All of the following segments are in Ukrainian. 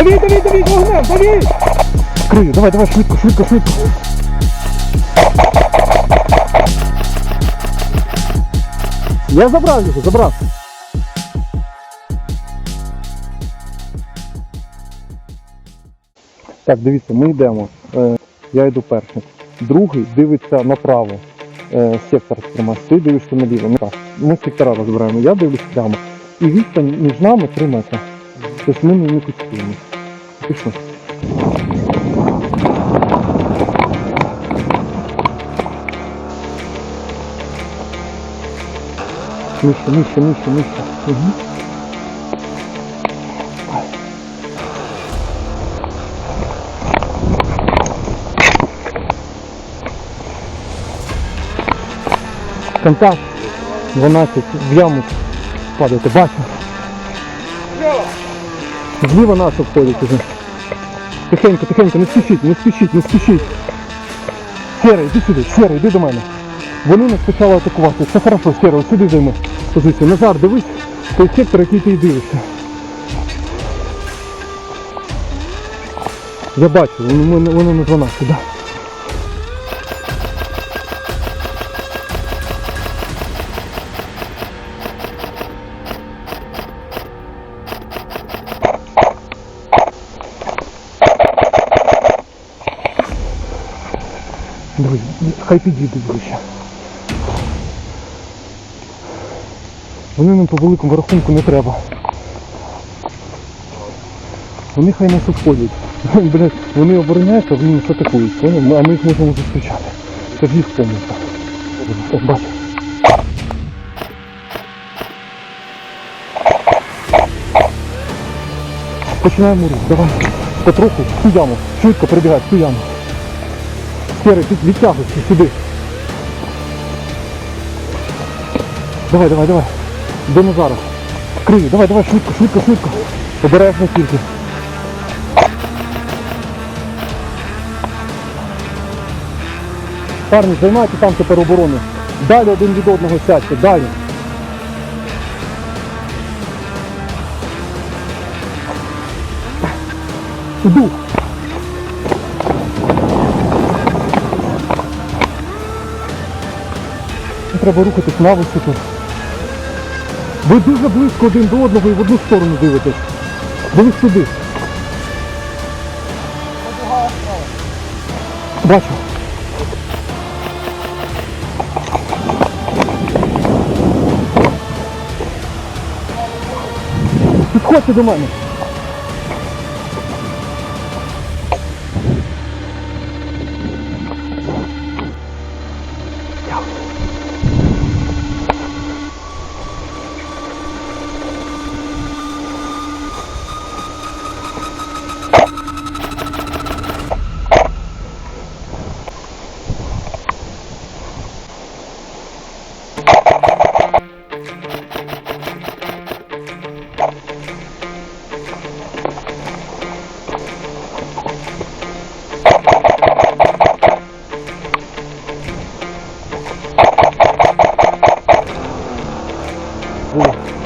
Дави, дави, дави, вогнем, дави! Крию, давай, давай, швидко, швидко, швидко. Я забрав його, забрав. Так, дивіться, ми йдемо. Е, я йду першим. Другий дивиться направо. Е, сектор тримає. Ти дивишся наліво. Ну. Ми сектора розбираємо. Я дивлюсь прямо. І відстань між нами 3 метри. Тобто ми не кучкуємо. Пішли. Нижче, нижче, нижче, нижче. Угу. Контакт 12 в яму падаєте, бачу. Зліва нас обходять уже. Тихенько, тихенько, не спішіть, не спішіть, не спішіть. Сера, йди сюди, Сера, йди до мене. Вони нас почали атакувати. Все хорошо, ось сюди займи позицію. Назар, дивись, той сектор, який ти дивишся. Я бачу, вони, вони, вони на 12, да. Друзі, хай підійдуть ближче. Вони нам по великому рахунку не треба. Вони хай нас обходять. Блядь, вони обороняються, вони нас атакують, поняв? А ми їх можемо зустрічати. Це ж їх помилка. О, бачу. Починаємо рух, давай. Потроху, в ту яму. Швидко прибігай, в яму. Сірий, ти відтягуйся сюди. Давай, давай, давай. До Назара. Крию, давай, давай, швидко, швидко, швидко. Обережно тільки. Парні, займайте там тепер оборону. Далі один від одного сядьте, далі. Іду. Треба рухатись на висоту. Ви дуже близько один до одного і в одну сторону дивитесь. Дивись сюди. Бачу. Підходьте до мене. Boa.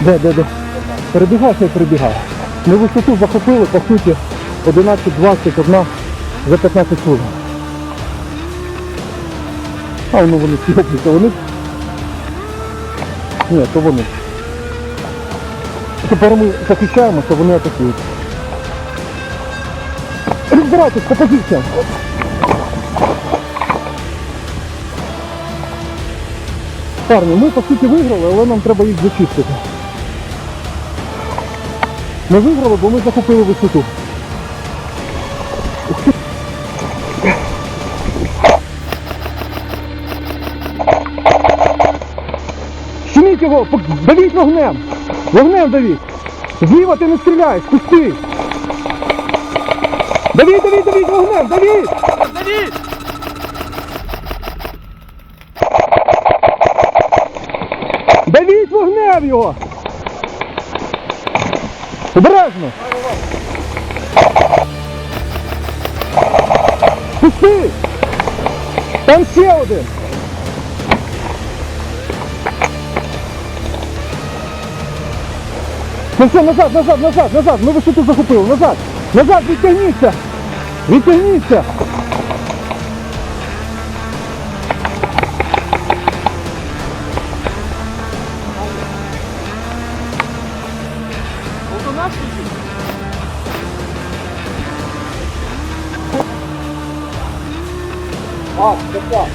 Де, де, де? Перебігай, хай перебігай. Ми висоту захопили, по суті, 11-21 за 15 хвилин. А ну вони сьопнуться, вони. Ні, то вони. Тепер ми захищаємося, вони атакують. Розбирайтесь по позиціям. Парні, ми по суті виграли, але нам треба їх зачистити. Ми виграли, бо ми захопили висоту. Щеміть його, давіть вогнем! Вогнем давіть! Зліва ти не стріляєш, пусти! Давіть, давіть, давіть вогнем, давіть! Давид! Давіть вогнем його! Обережно! Пусти! Там ще один! Ну все, назад, назад, назад, назад! Ми висоту захопили, назад! Назад, відтягніться! Відтягніться! А, так.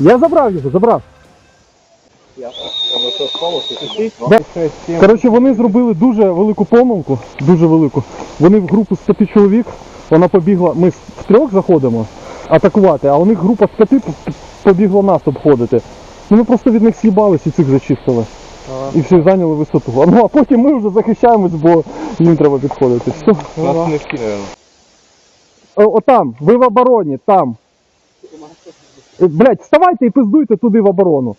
Я забрав його, забрав. Коротше, вони зробили дуже велику помилку, дуже велику. Вони в групу з п'яти чоловік, вона побігла, ми в трьох заходимо атакувати, а у них група з п'яти побігла нас обходити. Ну ми просто від них з'їбались і цих зачистили. І всі зайняли висоту. А, Ну а потім ми вже захищаємось, бо їм треба підходити. Все. Нас не всі, наверное. О, отам, ви в обороні, там. Блять, вставайте і пиздуйте туди в оборону.